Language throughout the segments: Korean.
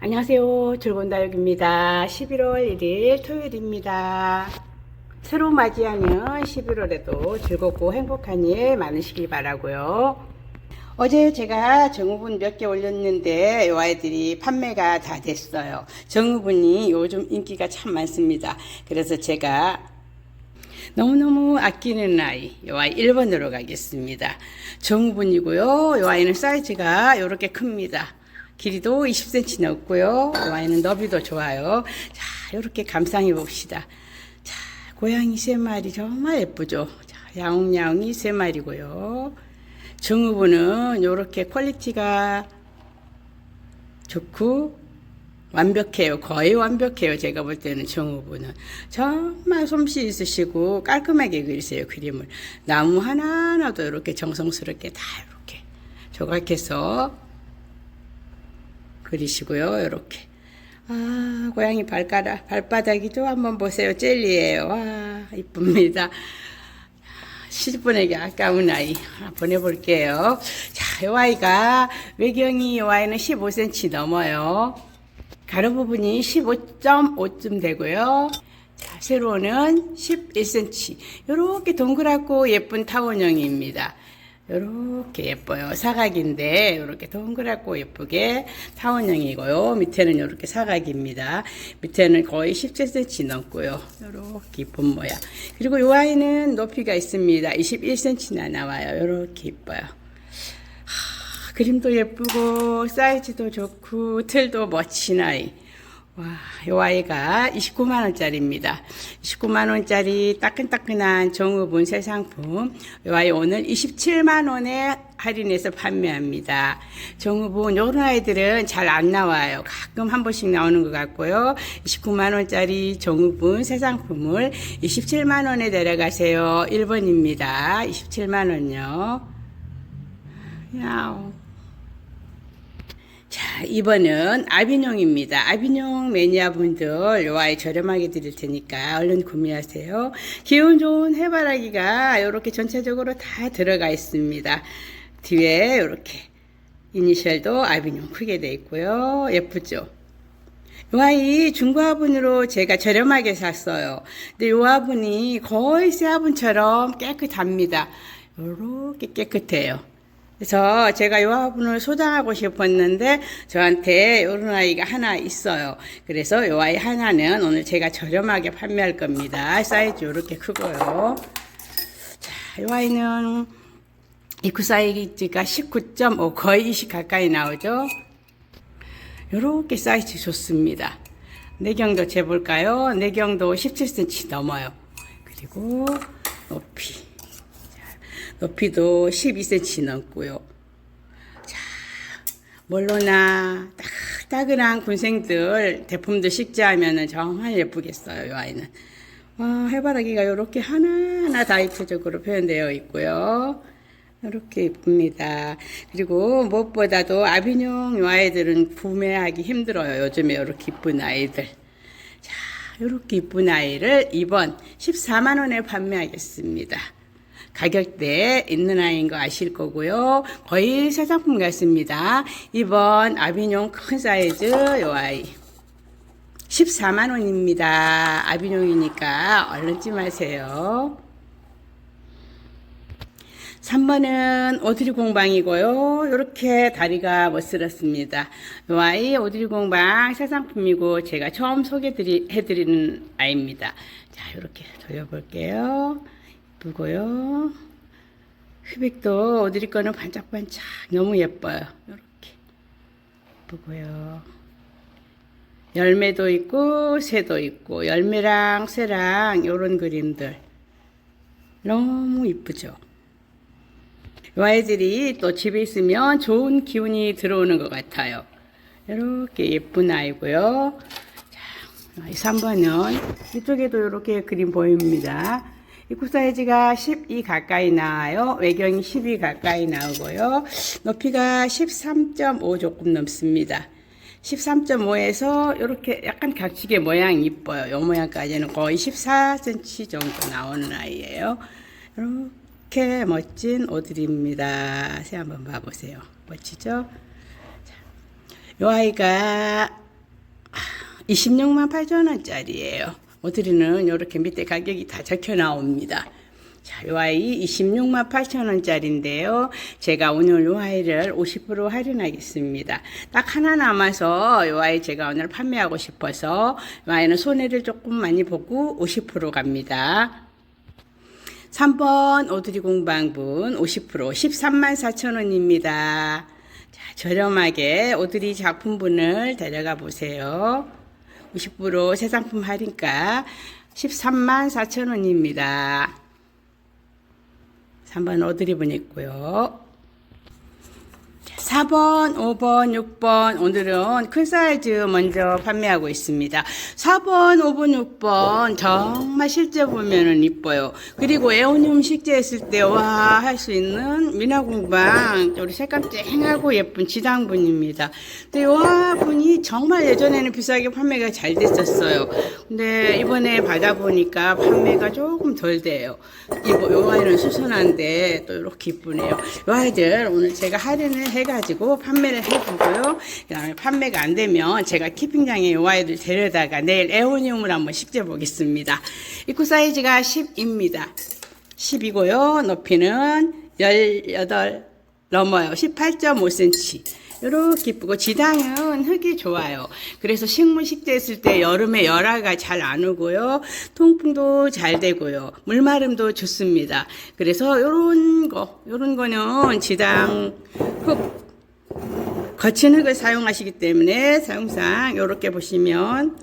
안녕하세요. 즐거운 다육입니다. 11월 1일 토요일입니다. 새로 맞이하는 11월에도 즐겁고 행복한 일 많으시길 바라고요. 어제 제가 정우분 몇 개 올렸는데 이 아이들이 판매가 다 됐어요. 정우분이 요즘 인기가 참 많습니다. 그래서 제가 너무너무 아끼는 아이, 이 아이 1번으로 가겠습니다. 정우분이고요. 이 아이는 사이즈가 이렇게 큽니다. 길이도 20cm 넘고요. 이 아이는 너비도 좋아요. 자, 이렇게 감상해 봅시다. 자, 고양이 세 마리 정말 예쁘죠? 자, 야옹야옹이 세 마리고요. 정우분은 이렇게 퀄리티가 좋고 완벽해요. 거의 완벽해요. 제가 볼 때는 정우분은 정말 솜씨 있으시고 깔끔하게 그리세요. 그림을 나무 하나하나도 이렇게 정성스럽게 다 이렇게 조각해서 그리시고요. 이렇게 아 고양이 발가락 발바닥이도 한번 보세요. 젤리예요. 와 이쁩니다. 시집보내기 아까운 아이 하나 보내볼게요. 자, 이 아이가 외경이 이 아이는 15cm 넘어요. 가로 부분이 15.5쯤 되고요. 자, 세로는 11cm. 이렇게 동그랗고 예쁜 타원형입니다. 이렇게 예뻐요. 사각인데 이렇게 동그랗고 예쁘게 타원형이고요. 밑에는 이렇게 사각입니다. 밑에는 거의 17cm 넘고요. 이렇게 이쁜 모양. 그리고 이 아이는 높이가 있습니다. 21cm나 나와요. 이렇게 이뻐요. 하, 그림도 예쁘고 사이즈도 좋고 틀도 멋진 아이. 와, 이 아이가 29만 원짜리입니다. 29만 원짜리 따끈따끈한 정우분 새 상품. 이 아이 오늘 27만 원에 할인해서 판매합니다. 정우분 이런 아이들은 잘 안 나와요. 가끔 한 번씩 나오는 것 같고요. 29만 원짜리 정우분 새 상품을 27만 원에 내려가세요. 1번입니다. 27만 원요. 야옹. 자, 이번은 아비뇽입니다. 아비뇽 매니아 분들 요 아이 저렴하게 드릴 테니까 얼른 구매하세요. 기운 좋은 해바라기가 이렇게 전체적으로 다 들어가 있습니다. 뒤에 이렇게 이니셜도 아비뇽 크게 돼 있고요. 예쁘죠? 요 아이 중고화분으로 제가 저렴하게 샀어요. 근데 요 화분이 거의 새 화분처럼 깨끗합니다. 요렇게 깨끗해요. 그래서 제가 이 화분을 소장하고 싶었는데 저한테 이런 아이가 하나 있어요. 그래서 이 아이 하나는 오늘 제가 저렴하게 판매할 겁니다. 사이즈 이렇게 크고요. 자, 이 아이는 입구 사이즈가 19.5 거의 20 가까이 나오죠. 이렇게 사이즈 좋습니다. 내경도 재볼까요? 내경도 17cm 넘어요. 그리고 높이. 높이도 12cm 넘고요. 자, 뭘로나 따끈한 군생들 대품도 식재하면 정말 예쁘겠어요, 이 아이는. 와, 해바라기가 이렇게 하나하나 다이트적으로 표현되어 있고요. 이렇게 이쁩니다. 그리고 무엇보다도 아비뇽 이 아이들은 구매하기 힘들어요. 요즘에 이렇게 이쁜 아이들. 자, 이렇게 이쁜 아이를 이번 14만원에 판매하겠습니다. 가격대 있는 아이인 거 아실 거고요. 거의 새 상품 같습니다. 이번 아비뇽 큰 사이즈 요 아이 14만 원입니다. 아비뇽이니까 얼른 찜하세요. 3번은 오드리 공방이고요. 이렇게 다리가 멋스럽습니다. 이 아이 오드리 공방 새 상품이고 제가 처음 소개해드리는 아이입니다. 자, 이렇게 돌려볼게요. 예쁘고요. 흡입도 어드리 거는 반짝반짝 너무 예뻐요. 이렇게 예쁘고요. 열매도 있고 새도 있고 열매랑 새랑 이런 그림들 너무 이쁘죠. 이 아이들이 또 집에 있으면 좋은 기운이 들어오는 것 같아요. 이렇게 예쁜 아이고요. 자, 3번은 이쪽에도 이렇게 그림 보입니다. 입구 사이즈가 12 가까이 나와요. 외경이 12 가까이 나오고요. 높이가 13.5 조금 넘습니다. 13.5에서 이렇게 약간 각지게 모양이 이뻐요. 이 모양까지는 거의 14cm 정도 나오는 아이예요. 이렇게 멋진 오들입니다. 새 한번 봐보세요. 멋지죠? 이 아이가 26만 8천 원짜리예요. 오드리는 이렇게 밑에 가격이 다 적혀 나옵니다. 자, 요 아이 26만 8천 원짜리인데요. 제가 오늘 요 아이를 50% 할인하겠습니다. 딱 하나 남아서 요 아이 제가 오늘 판매하고 싶어서 요 아이는 손해를 조금 많이 보고 50% 갑니다. 3번 오드리 공방분 50% 13만 4천 원입니다. 자, 저렴하게 오드리 작품분을 데려가 보세요. 50% 새상품 할인가 13만 4천 원입니다. 3번 오드리분 있고요. 4번, 5번, 6번 오늘은 큰 사이즈 먼저 판매하고 있습니다. 4번, 5번, 6번 정말 실제 보면은 이뻐요. 그리고 에오늄 식재했을 때 와 할 수 있는 미나공방 우리 색감 쨍하고 예쁜 지당분입니다. 근데 와 분이 정말 예전에는 비싸게 판매가 잘 됐었어요. 근데 이번에 받아보니까 판매가 조금 덜 돼요. 이거 요 아이는 수선한데 또 이렇게 이쁘네요. 요 아이들 오늘 제가 할인을 해가 지고 판매를 해보고요. 그다음에 판매가 안 되면 제가 키핑장에 요 아이들 데려다가 내일 에오니움을 한번 식재 보겠습니다. 입구 사이즈가 10입니다. 10이고요. 높이는 18 넘어요. 18.5cm. 이렇게 이쁘고 지당은 흙이 좋아요. 그래서 식물 식재했을 때 여름에 열화가 잘 안 오고요. 통풍도 잘 되고요. 물마름도 좋습니다. 그래서 요런 거, 요런 거는 지당 흙 거친 흙을 사용하시기 때문에 사용상 이렇게 보시면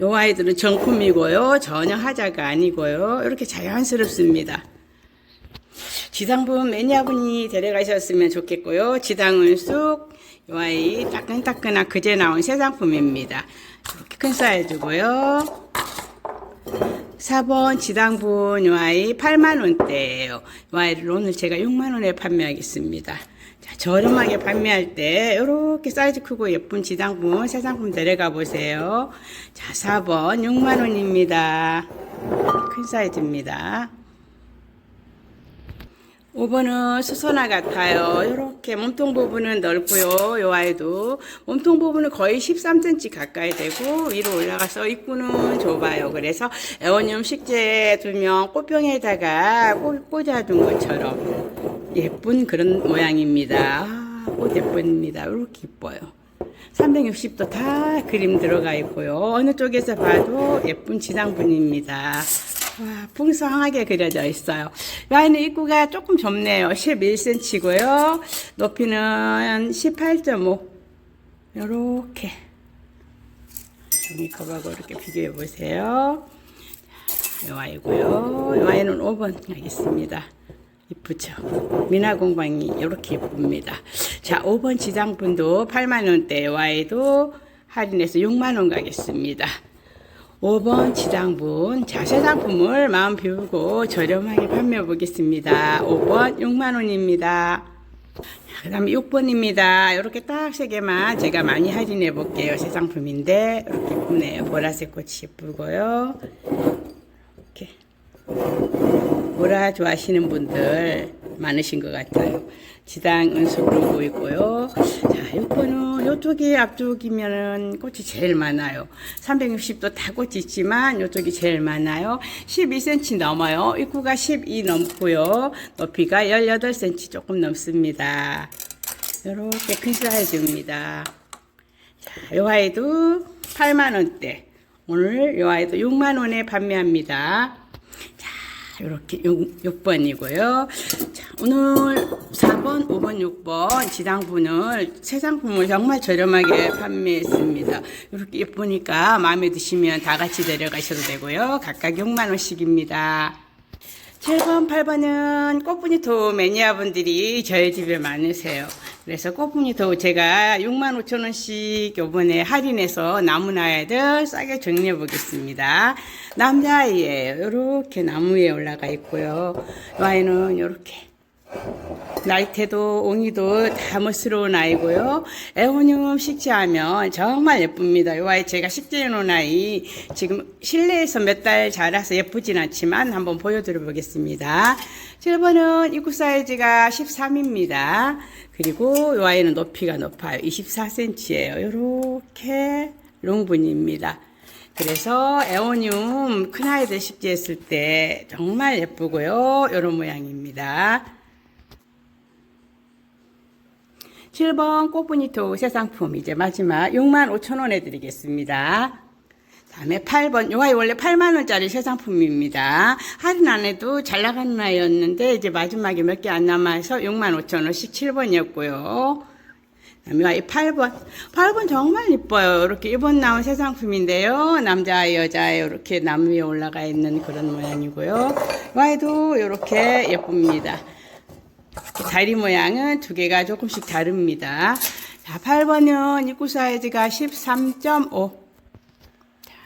요 아이들은 정품이고요. 전혀 하자가 아니고요. 이렇게 자연스럽습니다. 지당분 매니아분이 데려가셨으면 좋겠고요. 지당은 쑥, 요 아이 따끈따끈한 그제 나온 새 상품입니다. 이렇게 큰 사이즈고요. 4번 지당분 요 아이 8만원대예요. 요 아이를 오늘 제가 6만원에 판매하겠습니다. 자, 저렴하게 판매할 때 이렇게 사이즈 크고 예쁜 지당분 새 상품 데려가 보세요. 자, 4번 6만원입니다. 큰 사이즈입니다. 5번은 수선화 같아요. 이렇게 몸통 부분은 넓고요. 요 아이도 몸통 부분은 거의 13cm 가까이 되고 위로 올라가서 입구는 좁아요. 그래서 에어늄 식재 두면 꽃병에다가 꽃 꽂아둔 것처럼 예쁜 그런 모양입니다. 아, 꽃 예쁩니다. 이렇게 이뻐요. 360도 다 그림 들어가 있고요. 어느 쪽에서 봐도 예쁜 지상분입니다. 와, 풍성하게 그려져 있어요. 이 아이는 입구가 조금 좁네요. 11cm고요. 높이는 18.5. 요렇게. 종이컵하고 이렇게 비교해 보세요. 이 아이고요. 이 아이는 5번 하겠습니다. 이쁘죠? 미나공방이 이렇게 이쁩니다. 자, 5번 지장분도 8만원대, 와이도 할인해서 6만원 가겠습니다. 5번 지장분. 자, 새 상품을 마음 비우고 저렴하게 판매해 보겠습니다. 5번 6만원입니다. 그 다음에 6번입니다. 이렇게 딱 세 개만 제가 많이 할인해 볼게요. 새 상품인데, 이렇게 예쁘네요. 보라색 꽃이 예쁘고요. 이렇게. 보라 좋아하시는 분들 많으신 것 같아요. 지당 은수로 보이고요. 자, 6번은 이쪽이 앞쪽이면은 꽃이 제일 많아요. 360도 다 꽃이 있지만 이쪽이 제일 많아요. 12cm 넘어요. 입구가 12 넘고요. 높이가 18cm 조금 넘습니다. 이렇게 큰 사이즈입니다. 자, 요 아이도 8만원대. 오늘 요 아이도 6만원에 판매합니다. 자, 이렇게 6, 번이고요 자, 오늘 4번, 5번, 6번 지당분을 새 상품을 정말 저렴하게 판매했습니다. 이렇게 예쁘니까 마음에 드시면 다 같이 데려가셔도 되고요. 각각 6만 원씩입니다. 7번, 8번은 꽃분이토 매니아분들이 저희 집에 많으세요. 그래서 꽃분이토 제가 6만 5천 원씩 요번에 할인해서 나무나 아이들 싸게 정리해 보겠습니다. 남자아이예요. 이렇게 나무 위에 올라가 있고요. 이 아이는 이렇게 나이테도 옹이도 다 멋스러운 아이고요. 애호늄 식재하면 정말 예쁩니다. 이 아이 제가 식재해 놓은 아이 지금 실내에서 몇 달 자라서 예쁘진 않지만 한번 보여드려 보겠습니다. 7번은 입구 사이즈가 13입니다. 그리고 이 아이는 높이가 높아요. 24cm예요. 이렇게 롱분입니다. 그래서 에오니움 큰 아이들 식재했을 때 정말 예쁘고요. 이런 모양입니다. 7번 꽃분이토 새 상품 이제 마지막 6만 5천 원에 드리겠습니다. 다음에 8번 요 아이 원래 8만 원짜리 새 상품입니다. 할인 안 해도 잘 나가는 아이였는데 이제 마지막에 몇 개 안 남아서 6만 5천 원씩 7번이었고요. 다음에 아이 8번 8번 정말 이뻐요. 이렇게 이번 나온 새 상품인데요. 남자 여자 이렇게 나무 위에 올라가 있는 그런 모양이고요. 요 아이도 이렇게 예쁩니다. 다리 모양은 두 개가 조금씩 다릅니다. 자, 8번은 입구 사이즈가 13.5.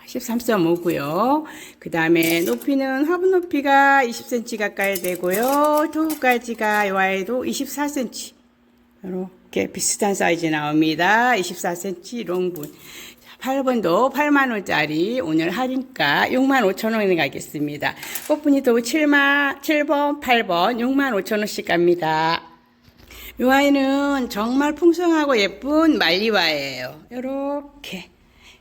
13.5고요. 그 다음에 높이는 화분 높이가 20cm 가까이 되고요. 두가지가 와이도 24cm. 이렇게 비슷한 사이즈 나옵니다. 24cm 롱분. 자, 8번도 8만원짜리 오늘 할인가 6만 5천원에 가겠습니다. 꽃분이도 7만, 7번, 8번 6만 5천원씩 갑니다. 이 아이는 정말 풍성하고 예쁜 말리와예요. 요렇게.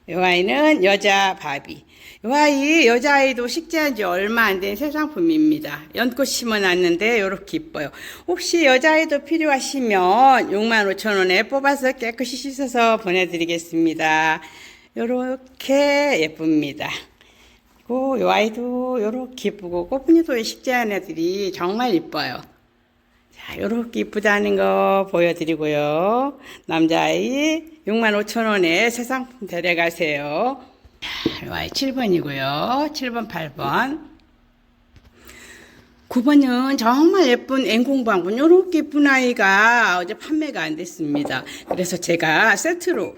이 아이는 여자 바비. 이 아이 여자아이도 식재한 지 얼마 안 된 새 상품입니다. 연꽃 심어놨는데 요렇게 이뻐요. 혹시 여자아이도 필요하시면 65,000원에 뽑아서 깨끗이 씻어서 보내드리겠습니다. 요렇게 예쁩니다. 그리고 요 아이도 요렇게 이쁘고 꽃분이도에 식재한 애들이 정말 이뻐요. 자, 요렇게 이쁘다는 거 보여드리고요. 남자아이 65,000원에 새 상품 데려가세요. 자, 요 아이 7번이고요. 7번, 8번. 9번은 정말 예쁜 앵공방분 요렇게 예쁜 아이가 어제 판매가 안 됐습니다. 그래서 제가 세트로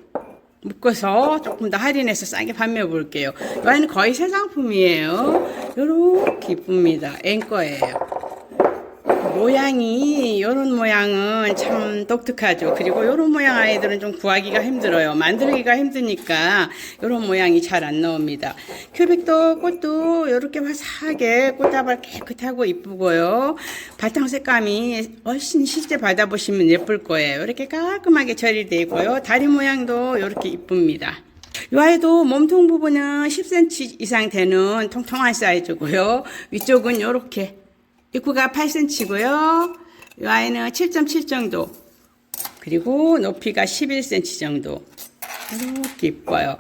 묶어서 조금 더 할인해서 싸게 판매해 볼게요. 이 아이는 거의 새 상품이에요. 요렇게 이쁩니다. 앵거예요. 모양이 이런 모양은 참 독특하죠. 그리고 이런 모양 아이들은 좀 구하기가 힘들어요. 만들기가 힘드니까 이런 모양이 잘 안 나옵니다. 큐빅도 꽃도 이렇게 화사하게 꽃다발 깨끗하고 이쁘고요. 바탕 색감이 훨씬 실제 받아보시면 예쁠 거예요. 이렇게 깔끔하게 처리되어 있고요. 다리 모양도 이렇게 이쁩니다. 이 아이도 몸통 부분은 10cm 이상 되는 통통한 사이즈고요. 위쪽은 이렇게 입구가 8cm고요. 이 아이는 7.7 정도. 그리고 높이가 11cm 정도. 이렇게 이뻐요.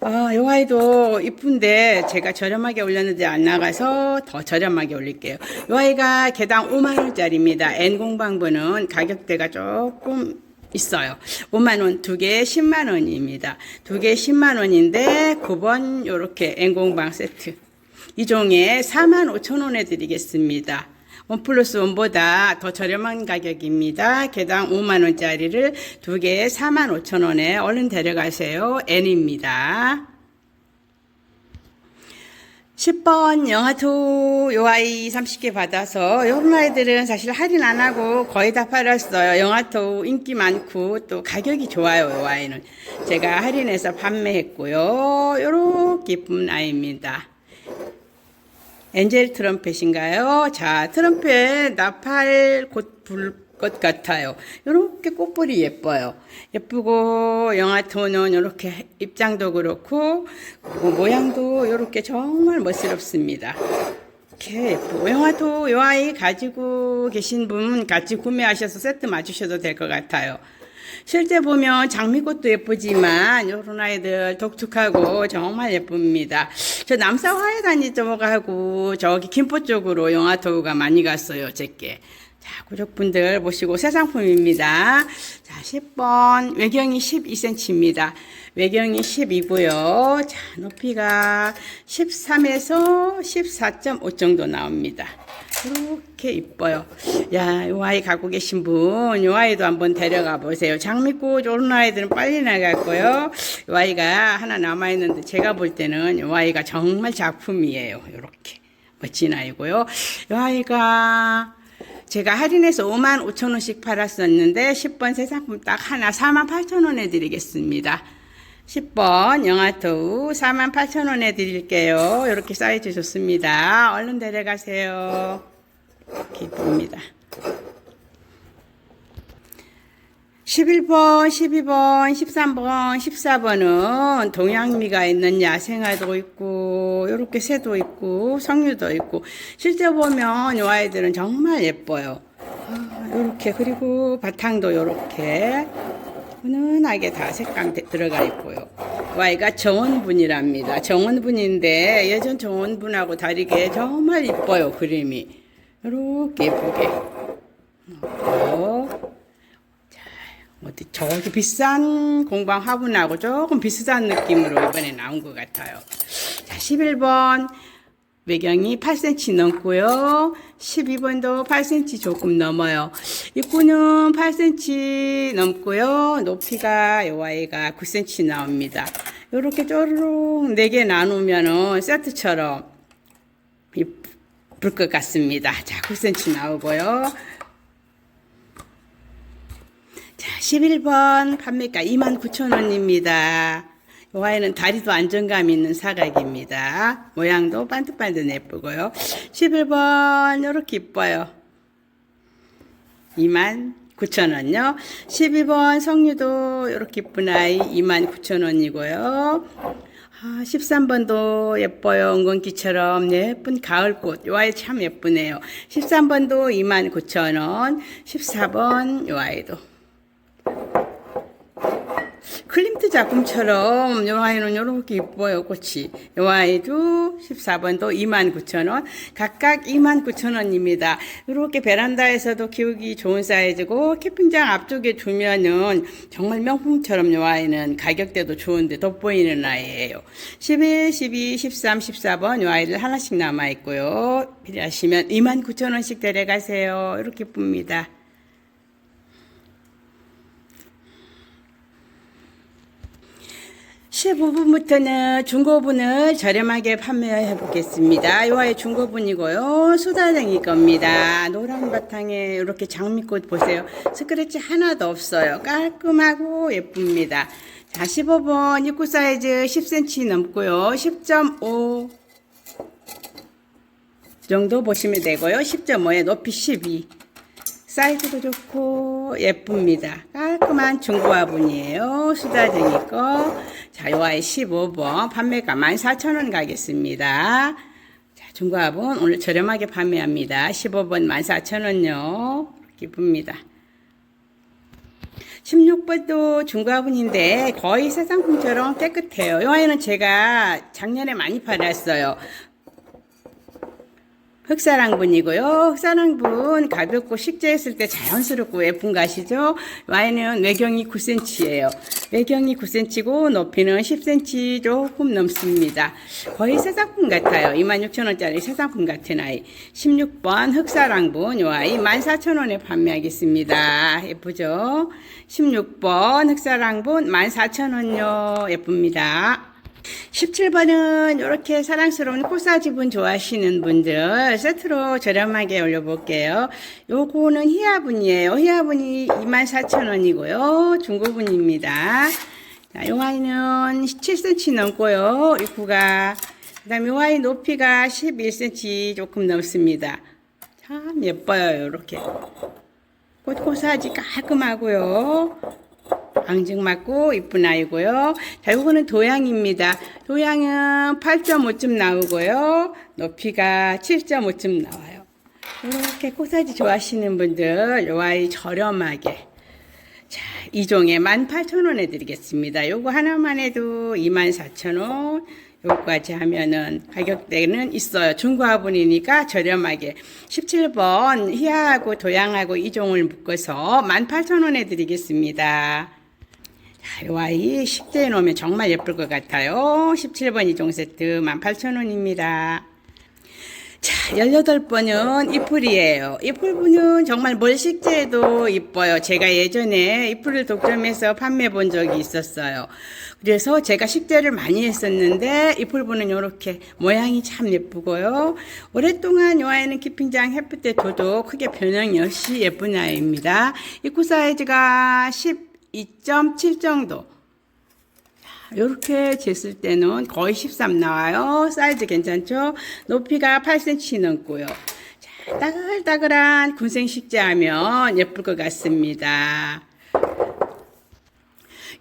아, 이 아이도 이쁜데 제가 저렴하게 올렸는데 안 나가서 더 저렴하게 올릴게요. 이 아이가 개당 5만 원짜리입니다. N공방부는 가격대가 조금 있어요. 5만 원, 두 개에 10만 원입니다. 두 개에 10만 원인데 9번 요렇게 N공방 세트. 이 종에 4만 5천 원에 드리겠습니다. 원 플러스 원보다 더 저렴한 가격입니다. 개당 5만 원짜리를 두 개에 4만 5천 원에 얼른 데려가세요. N입니다. 10번 영화토 요 아이 30개 받아서 요런 아이들은 사실 할인 안 하고 거의 다 팔았어요. 영화토 인기 많고 또 가격이 좋아요. 요 아이는 제가 할인해서 판매했고요. 요렇게 예쁜 아이입니다. 엔젤 트럼펫인가요? 자, 트럼펫 나팔 곧 불 것 같아요. 이렇게 꽃볼이 예뻐요. 예쁘고 영화토는 이렇게 입장도 그렇고 그리고 모양도 이렇게 정말 멋스럽습니다. 이렇게 예쁘고 영화토 요 아이 가지고 계신 분 같이 구매하셔서 세트 맞추셔도 될 것 같아요. 실제 보면 장미꽃도 예쁘지만 요런 아이들 독특하고 정말 예쁩니다. 저 남사 화해 다니자고 하고 저기 김포 쪽으로 영화토가 많이 갔어요. 제게. 자, 구독분들 보시고 새 상품입니다. 자, 10번 외경이 12cm입니다. 외경이 10이고요. 자, 높이가 13에서 14.5 정도 나옵니다. 이렇게 이뻐요. 야, 이 아이 갖고 계신 분, 이 아이도 한번 데려가 보세요. 장미꽃 이런 아이들은 빨리 나갈 거요. 이 아이가 하나 남아 있는데 제가 볼 때는 이 아이가 정말 작품이에요. 이렇게 멋진 아이고요. 이 아이가 제가 할인해서 5만 5천 원씩 팔았었는데 10번 새 상품 딱 하나 4만 8천 원에 드리겠습니다. 10번 영화토우 4만 8천 원에 드릴게요. 이렇게 사이즈 좋습니다. 얼른 데려가세요. 이렇게 이쁩니다. 11번, 12번, 13번, 14번은 동양미가 있는 야생아도 있고, 요렇게 새도 있고, 성류도 있고, 실제 보면 이 아이들은 정말 예뻐요. 아, 요렇게, 그리고 바탕도 요렇게, 은은하게 다 색감 되- 들어가 있고요. 와이가 정원분이랍니다. 정원분인데 예전 정원분하고 다르게 정말 이뻐요 그림이. 이렇게 예쁘게. 어, 자, 어디 저기 비싼 공방 화분하고 조금 비슷한 느낌으로 이번에 나온 것 같아요. 자, 11번 외경이 8cm 넘고요. 12번도 8cm 조금 넘어요. 입구는 8cm 넘고요. 높이가 요 아이가 9cm 나옵니다. 요렇게 쪼르륵 4개 나누면은 세트처럼 이쁠 것 같습니다. 자, 9cm 나오고요. 자, 11번 판매가 29,000원입니다. 이 아이는 다리도 안정감 있는 사각입니다. 모양도 반듯반듯 예쁘고요. 11번 이렇게 이뻐요. 29,000원요. 12번 성류도 이렇게 이쁜 아이 29,000원이고요. 아, 13번도 예뻐요. 은건기처럼 예쁜 가을꽃. 요 아이 참 예쁘네요. 13번도 29,000원. 14번 요 아이도 클림트 작품처럼 요 아이는 요렇게 이뻐요 꽃이. 요 아이도 14번도 29,000원 각각 29,000원입니다. 이렇게 베란다에서도 키우기 좋은 사이즈고 캠핑장 앞쪽에 두면은 정말 명품처럼 요 아이는 가격대도 좋은데 돋보이는 아이예요. 11, 12, 13, 14번 요 아이들 하나씩 남아있고요. 필요하시면 29,000원씩 데려가세요. 이렇게 쁩니다 15분부터는 중고분을 저렴하게 판매해 보겠습니다. 요아의 중고분이고요. 수다쟁이 겁니다. 노란 바탕에 이렇게 장미꽃 보세요. 스크래치 하나도 없어요. 깔끔하고 예쁩니다. 자, 15번 입구 사이즈 10cm 넘고요. 10.5 정도 보시면 되고요. 10.5에 높이 12. 사이즈도 좋고 예쁩니다. 깔끔한 중고화분이에요. 수다쟁이 거. 자, 요아이 15번 판매가 14,000원 가겠습니다. 자, 중고화분 오늘 저렴하게 판매합니다. 15번 14,000원요. 기쁩니다. 16번도 중고화분인데 거의 새 상품처럼 깨끗해요. 이 아이는 제가 작년에 많이 팔았어요. 흑사랑분이고요. 흑사랑분 가볍고 식재했을 때 자연스럽고 예쁜 거 아시죠? 와인은 외경이 9cm예요. 외경이 9cm고 높이는 10cm 조금 넘습니다. 거의 새 상품 같아요. 26,000원짜리 새 상품 같은 아이. 16번 흑사랑분 이 아이 14,000원에 판매하겠습니다. 예쁘죠? 16번 흑사랑분 14,000원요. 예쁩니다. 17번은 이렇게 사랑스러운 코사 지분 좋아하시는 분들 세트로 저렴하게 올려볼게요. 요거는 히아분이에요. 히아분이 24,000원이고요. 중고분입니다. 자, 요 아이는 7cm 넘고요. 입구가. 그 다음에 요 아이 높이가 11cm 조금 넘습니다. 참 예뻐요. 이렇게. 꽃코사지 깔끔하고요. 앙증맞고 이쁜 아이고요. 자, 이거는 도양입니다. 도양은 8.5쯤 나오고요. 높이가 7.5쯤 나와요. 이렇게 꽃사지 좋아하시는 분들, 요 아이 저렴하게. 자, 이 종에 18,000원에 드리겠습니다. 요거 하나만 해도 24,000원. 요거까지 하면은 가격대는 있어요. 중고화분이니까 저렴하게. 17번 희아하고 도양하고 이 종을 묶어서 18,000원에 드리겠습니다. 자, 요 아이 식재해 놓으면 정말 예쁠 것 같아요. 17번 이종 세트 18,000원입니다. 자, 18번은 이풀이에요. 이풀분은 정말 뭘 식재해도 이뻐요. 제가 예전에 이풀을 독점해서 판매해 본 적이 있었어요. 그래서 제가 식재를 많이 했었는데 이풀분은 이렇게 모양이 참 예쁘고요. 오랫동안 요 아이는 키핑장 둬도 크게 변형이 없이 예쁜 아이입니다. 입구 사이즈가 12.7 정도. 이렇게 쟀을 때는 거의 13 나와요. 사이즈 괜찮죠? 높이가 8cm 넘고요. 자, 따글따글한 군생 식재하면 예쁠 것 같습니다.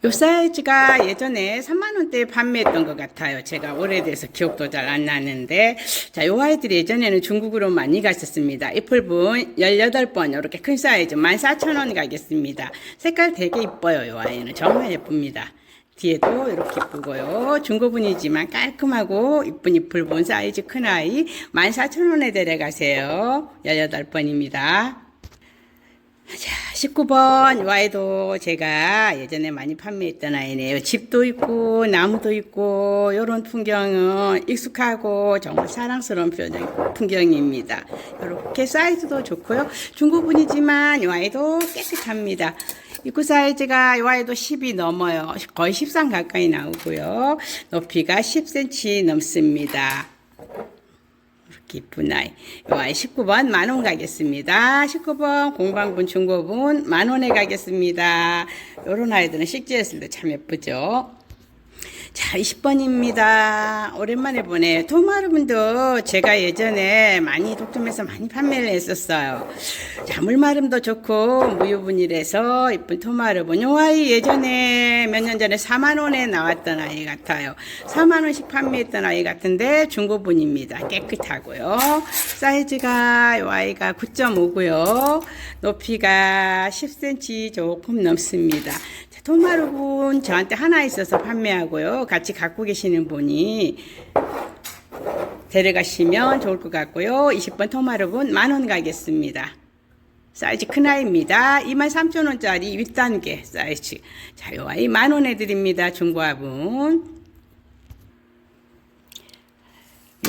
요 사이즈가 예전에 3만원대에 판매했던 것 같아요. 제가 오래돼서 기억도 잘 안 나는데. 자, 요 아이들이 예전에는 중국으로 많이 갔었습니다. 애플분 18번, 이렇게 큰 사이즈 14,000원 가겠습니다. 색깔 되게 이뻐요. 요 아이는. 정말 예쁩니다. 뒤에도 이렇게 이쁘고요. 중고분이지만 깔끔하고 이쁜 이쁠분 사이즈 큰 아이 14,000원에 데려가세요. 18번입니다. 자, 19번 와이도 제가 예전에 많이 판매했던 아이네요. 집도 있고 나무도 있고 이런 풍경은 익숙하고 정말 사랑스러운 표정, 풍경입니다. 이렇게 사이즈도 좋고요. 중고분이지만 이 아이도 깨끗합니다. 입구 사이즈가 이 아이도 10이 넘어요. 거의 13 가까이 나오고요. 높이가 10cm 넘습니다. 이쁜 아이. 요 아이 19번 만원 가겠습니다. 19번 공방분 중고분 만원에 가겠습니다. 요런 아이들은 식재했을 때 참 예쁘죠. 자, 20번입니다. 오랜만에 보네요. 토마름도 제가 예전에 많이 독점해서 많이 판매를 했었어요. 자, 물마름도 좋고 무유분이라서 이쁜 토마름은 요 아이 예전에 몇 년 전에 4만원에 나왔던 아이 같아요. 4만원씩 판매했던 아이 같은데 중고분입니다. 깨끗하고요. 사이즈가 요 아이가 9.5고요. 높이가 10cm 조금 넘습니다. 자, 토마르분 저한테 하나 있어서 판매하고요. 같이 갖고 계시는 분이 데려가시면 좋을 것 같고요. 20번 토마르분 만원 가겠습니다. 사이즈 큰 아이입니다. 23,000원짜리 윗단계 사이즈. 자, 요 아이 만원에 드립니다. 중고화분.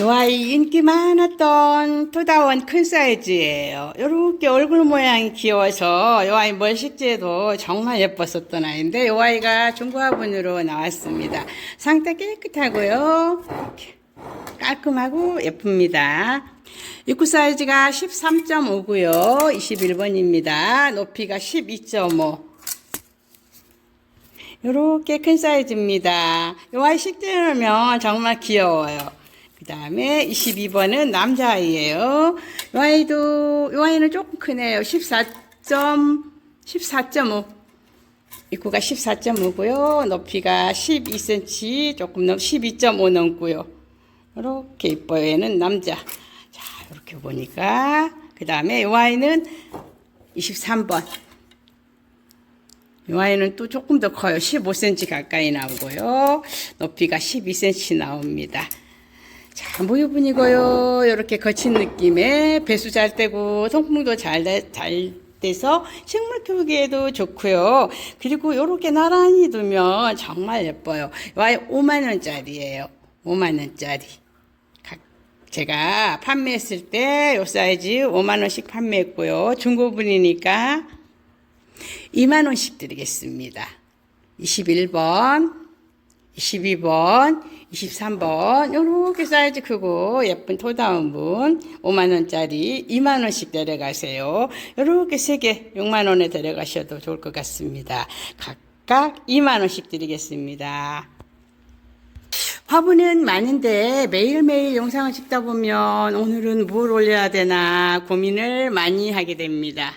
요 아이 인기 많았던 토다원 큰 사이즈예요. 요렇게 얼굴 모양이 귀여워서 요 아이 멀식제도 정말 예뻤었던 아이인데 요 아이가 중고화분으로 나왔습니다. 상태 깨끗하고요. 깔끔하고 예쁩니다. 입구 사이즈가 13.5고요. 21번입니다. 높이가 12.5. 요렇게 큰 사이즈입니다. 요 아이 식재놓으면 정말 귀여워요. 그 다음에 22번은 남자아이예요. 요 아이도, 요 아이는 조금 크네요. 14. 14.5. 입구가 14.5고요. 높이가 12cm, 조금 넘, 12.5 넘고요. 이렇게 이뻐요. 얘는 남자. 자, 이렇게 보니까. 그 다음에 요 아이는 23번. 이 아이는 또 조금 더 커요. 15cm 가까이 나오고요. 높이가 12cm 나옵니다. 자, 모유분이고요. 이렇게 거친 느낌의 배수 잘 되고 통풍도 잘, 돼, 잘 돼서 식물 키우기에도 좋고요. 그리고 이렇게 나란히 두면 정말 예뻐요. 이 아이 5만 원짜리예요. 5만 원짜리. 제가 판매했을 때 요 사이즈 5만 원씩 판매했고요. 중고분이니까 2만 원씩 드리겠습니다. 21번, 22번, 23번, 요렇게 사이즈 크고 예쁜 토다운 분, 5만원짜리 2만원씩 데려가세요. 요렇게 3개 6만원에 데려가셔도 좋을 것 같습니다. 각각 2만원씩 드리겠습니다. 화분은 많은데 매일매일 영상을 찍다 보면 오늘은 뭘 올려야 되나 고민을 많이 하게 됩니다.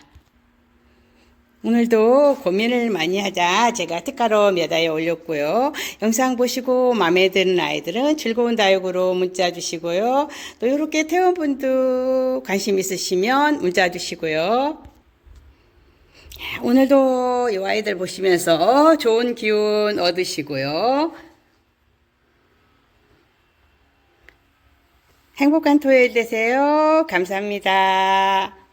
오늘도 고민을 많이 하자 제가 특가로 몇 아이 올렸고요. 영상 보시고 마음에 드는 아이들은 즐거운 다육으로 문자 주시고요. 또 이렇게 태원분도 관심 있으시면 문자 주시고요. 오늘도 이 아이들 보시면서 좋은 기운 얻으시고요. 행복한 토요일 되세요. 감사합니다.